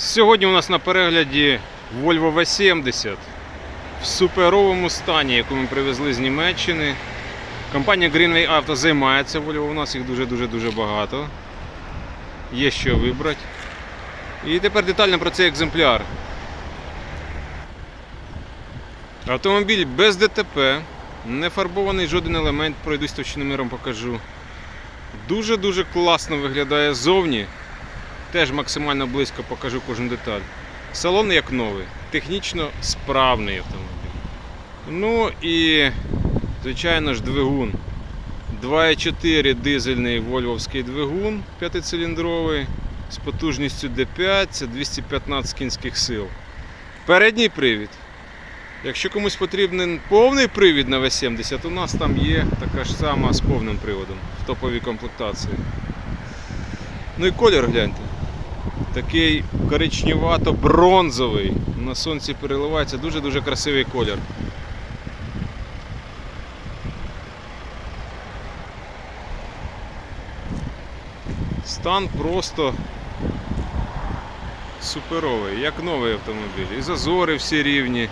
Сьогодні у нас на перегляді Volvo V70 в суперовому стані, яку ми привезли з Німеччини. Компанія Greenway Auto займається Volvo, у нас їх дуже-дуже-дуже багато. Є що вибрати. І тепер детально про цей екземпляр. Автомобіль без ДТП, не фарбований жоден елемент, пройдусь товщиноміром покажу. Дуже-дуже класно виглядає ззовні. Теж максимально близько покажу кожну деталь. Салон як новий, технічно справний автомобіль. Ну і, звичайно ж, двигун. 2,4 дизельний вольвовський двигун 5-циліндровий з потужністю D5, це 215 кінських сил. Передній привід. Якщо комусь потрібен повний привід на V70, у нас там є така ж сама з повним приводом в топовій комплектації. Ну і колір гляньте. Такий коричневато-бронзовий. На сонці переливається дуже-дуже красивий колір. Стан просто суперовий, як новий автомобіль. І зазори всі рівні.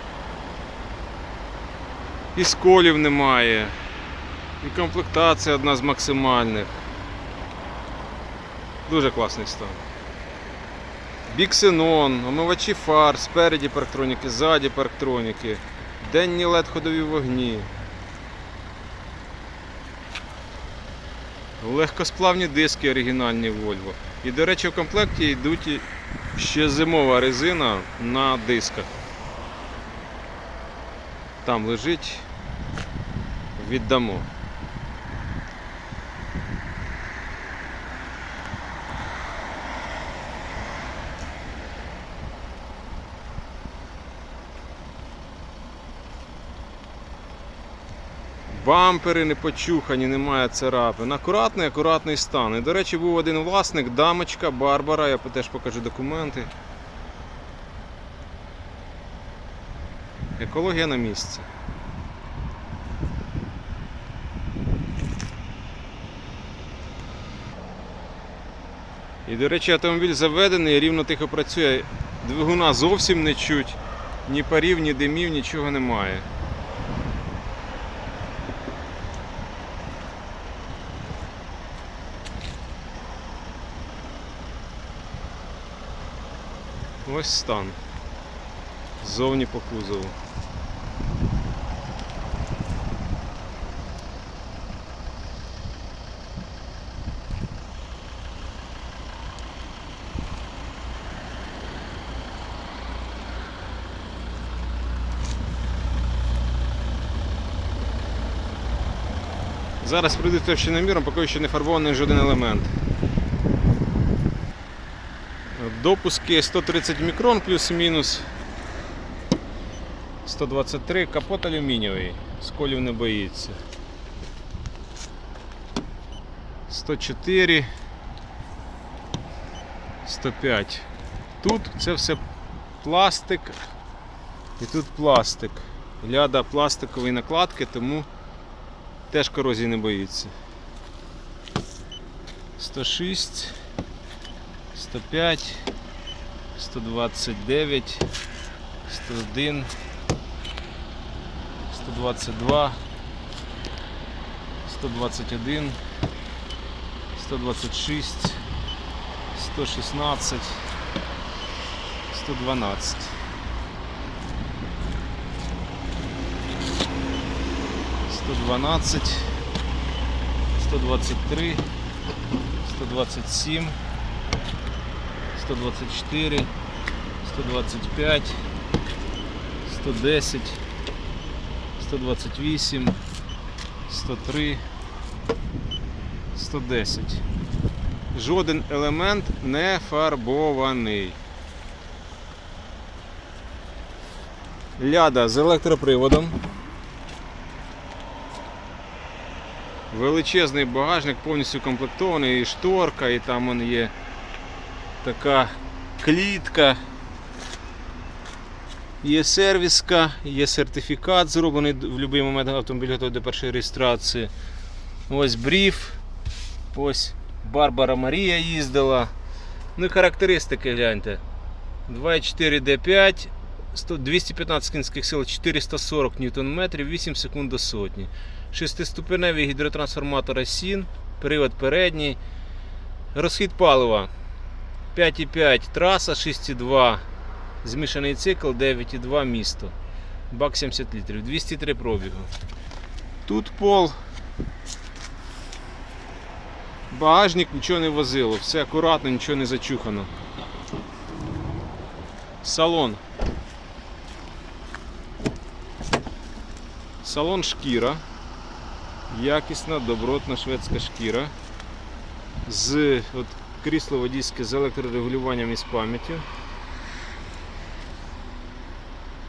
І сколів немає. І комплектація одна з максимальних. Дуже класний стан. Біксенон, омивачі фар, спереді парктроніки, ззаді парктроніки, денні LED ходові вогні. Легкосплавні диски оригінальні Volvo. І, до речі, в комплекті йдуть ще зимова резина на дисках. Там лежить, віддамо. Бампери не почухані, немає царапин. Акуратний, акуратний стан. І, до речі, був один власник, дамочка Барбара, я теж покажу документи. Екологія на місці. І, до речі, автомобіль заведений, рівно тихо працює. Двигуна зовсім не чуть, ні парів, ні димів, нічого немає. Ось стан. Ззовні по кузову. Зараз прийду товщиноміром, поки що не фарбований жоден елемент. Допуски 130 мікрон плюс-мінус 123, капот алюмінієвий, сколів не боїться. 104, 105. Тут це все пластик і тут пластик. Ляда пластикові накладки, тому теж корозії не боїться. 106. 105, 129, 101, 122, 121, 126, 116, 112. Сто дванадцать, сто двадцать три, сто двадцать семь. 124, 125, 110, 128, 103, 110. Жоден елемент не фарбований. Ляда з електроприводом. Величезний багажник повністю комплектований, і шторка, і там вон є така клітка. Є сервіска, є сертифікат зроблений в будь-який момент автомобіль готовий до першої реєстрації. Ось бріф. Ось Барбара Марія їздила. Ну і характеристики гляньте. 2,4 D5, 215 кінських сил, 440 Нм, 8 секунд до сотні. Шестиступеневий гідротрансформатор СІН, привод передній. Розхід палива 5,5 траса, 6,2 змішаний цикл, 9,2 місто. Бак 70 літрів, 203 пробігу. Тут пол. Багажник нічого не возило, все акуратно, нічого не зачухано. Салон. Салон шкіра. Якісна, добротна шведська шкіра. З от, крісло водійське з електрорегулюванням і з пам'яттю.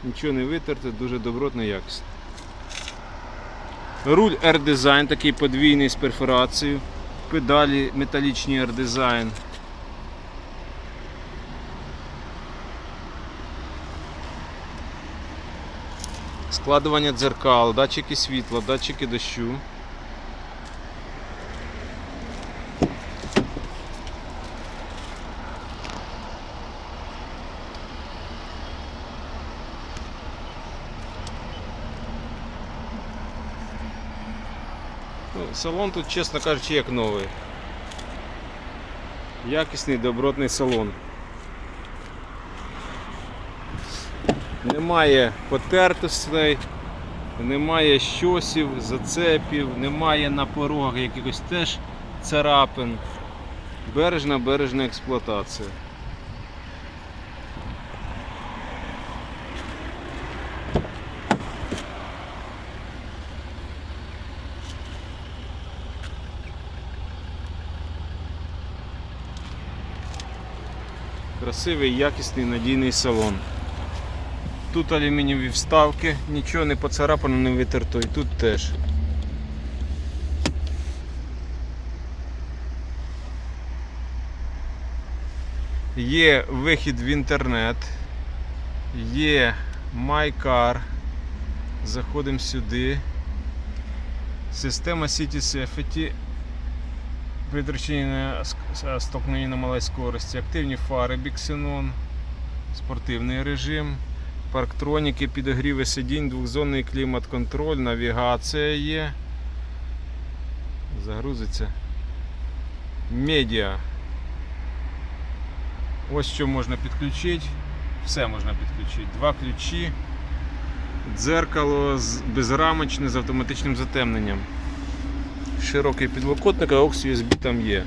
Нічого не витерте, дуже добротно, якісно. Руль R-Design, такий подвійний з перфорацією. Педалі металічні R-Design. Складування дзеркал, датчики світла, датчики дощу. Салон тут, чесно кажучи, як новий. Якісний добротний салон. Немає потертостей, немає щосів, зацепів, немає на порогах якихось теж царапин. Бережна, бережна експлуатація. Красивий, якісний, надійний салон. Тут алюмінієві вставки, нічого не поцарапано, не витерто, і тут теж. Є вихід в інтернет, є MyCar. Заходимо сюди. Система City Safety. Предотвращение столкновения на малой скорости. Активні фари Bixenon. Спортивний режим. Парктроніки, підогріви сидінь, двохзонний клімат-контроль, навігація є. Загрузиться. Медіа. Ось що можна підключити. Все можна підключити. Два ключі. Дзеркало безрамочне з автоматичним затемненням. Широкий підлокотник, а AUX USB там є.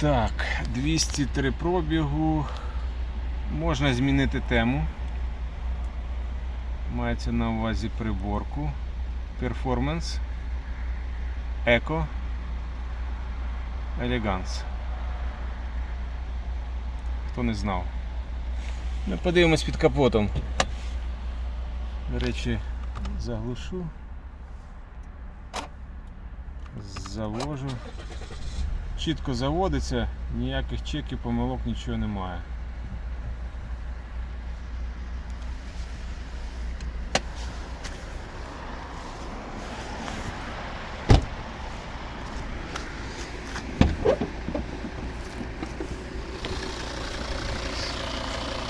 Так, 203 пробігу. Можна змінити тему. Мається на увазі приборку. Performance. Еко. Елеганс. Хто не знав. Ми подивимось під капотом. До речі, заглушу. Завожу. Чітко заводиться, ніяких чеків, помилок, нічого немає.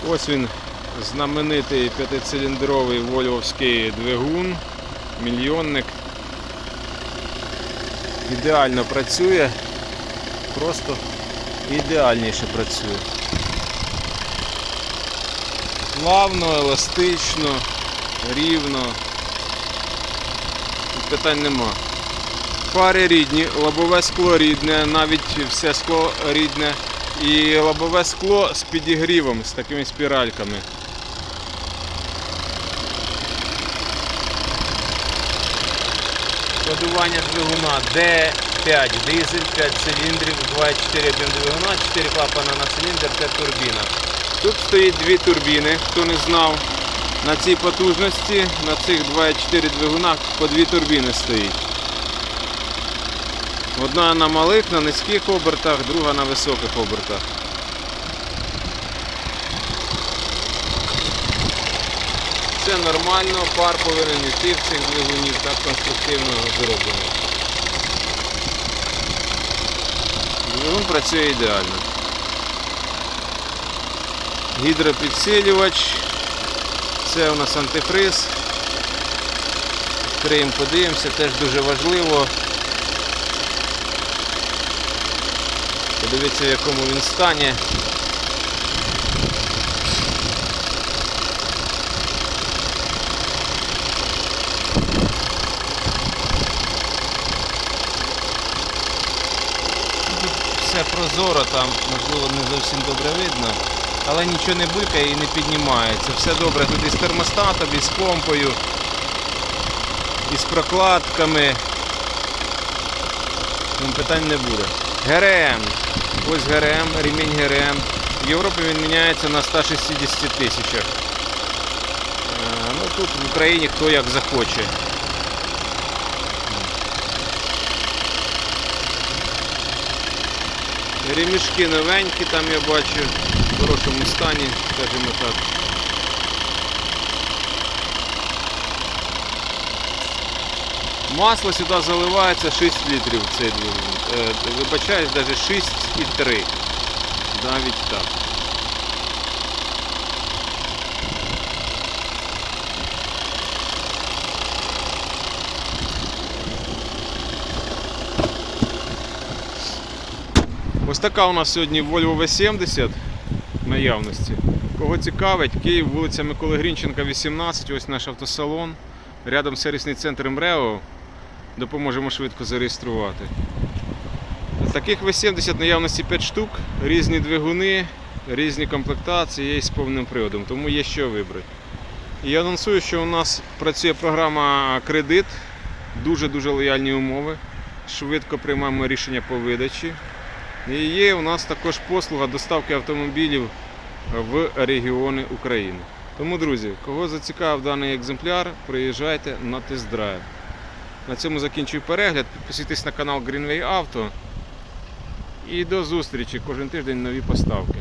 Ось він знаменитий п'ятициліндровий вольвовський двигун, мільйонник. Ідеально працює, просто ідеальніше працює. Плавно, еластично, рівно. Питань нема. Фари рідні, лобове скло рідне, навіть все скло рідне. І лобове скло з підігрівом, з такими спіральками. Кодування двигуна D5, дизель, 5 циліндрів, 2,4 об'єм двигуна, 4 клапана на циліндр, 5 турбіна. Тут стоїть дві турбіни, хто не знав. На цій потужності, на цих 2,4 двигунах по дві турбіни стоїть. Одна на малих, на низьких обертах, друга на високих обертах. Це нормально, пар повинен йти в цих двигунів, так конструктивно зроблено. Двигун працює ідеально. Гідропідсилювач. Це у нас антифриз. Відкриємо, подивимося, теж дуже важливо. Подивіться, в якому він стані. Тут все прозоро, там можливо не зовсім добре видно, але нічого не булькає і не піднімається. Все добре тут із термостатом, із помпою, із прокладками. Питань не буде. ГРМ. Ось ГРМ, ремінь ГРМ. В Європі він міняється на 160 тисячах. Е, Ну тут в Україні хто як захоче. Ремішки новенькі, там я бачу, в хорошому стані, скажімо так. Масло сюди заливається 6 літрів цей двигун. Е, Вибачаюсь, навіть 6,3. Навіть так. Ось така у нас сьогодні Volvo V70 наявності. Кого цікавить, Київ, вулиця Миколи Грінченка, 18, ось наш автосалон. Рядом сервісний центр МРЕО. Допоможемо швидко зареєструвати. Таких V70 наявності 5 штук, різні двигуни, різні комплектації є з повним приводом, тому є що вибрати. Я анонсую, що у нас працює програма кредит, дуже-дуже лояльні умови. Швидко приймаємо рішення по видачі. І є у нас також послуга доставки автомобілів в регіони України. Тому, друзі, кого зацікавив даний екземпляр, приїжджайте на тест-драйв. На цьому закінчую перегляд. Підписуйтесь на канал Greenway Auto. І до зустрічі кожен тиждень нові поставки.